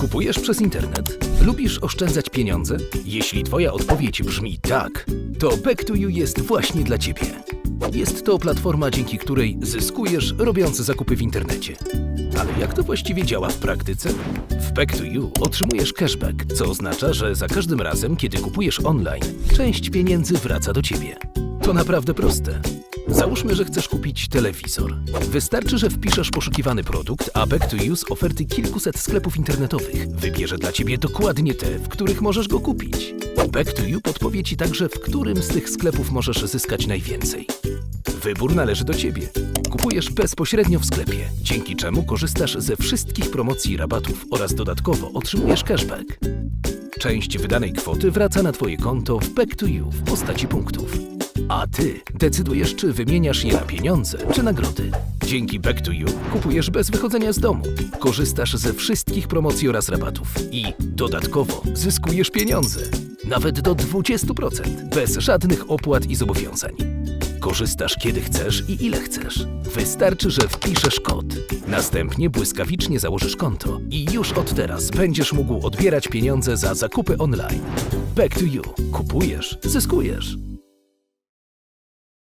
Kupujesz przez internet? Lubisz oszczędzać pieniądze? Jeśli Twoja odpowiedź brzmi tak, to Back to You jest właśnie dla Ciebie. Jest to platforma, dzięki której zyskujesz robiąc zakupy w internecie. Ale jak to właściwie działa w praktyce? W Back to You otrzymujesz cashback, co oznacza, że za każdym razem, kiedy kupujesz online, część pieniędzy wraca do Ciebie. To naprawdę proste. Załóżmy, że chcesz kupić telewizor. Wystarczy, że wpiszesz poszukiwany produkt, a Back to z oferty kilkuset sklepów internetowych wybierze dla Ciebie dokładnie te, w których możesz go kupić. Back to You podpowie Ci także, w którym z tych sklepów możesz zyskać najwięcej. Wybór należy do Ciebie. Kupujesz bezpośrednio w sklepie, dzięki czemu korzystasz ze wszystkich promocji i rabatów oraz dodatkowo otrzymujesz cashback. Część wydanej kwoty wraca na Twoje konto w Back to You w postaci punktów. A Ty decydujesz, czy wymieniasz je na pieniądze, czy nagrody. Dzięki Back to You kupujesz bez wychodzenia z domu, korzystasz ze wszystkich promocji oraz rabatów i dodatkowo zyskujesz pieniądze. Nawet do 20%, bez żadnych opłat i zobowiązań. Korzystasz kiedy chcesz i ile chcesz. Wystarczy, że wpiszesz kod. Następnie błyskawicznie założysz konto i już od teraz będziesz mógł odbierać pieniądze za zakupy online. Back to you. Kupujesz, zyskujesz.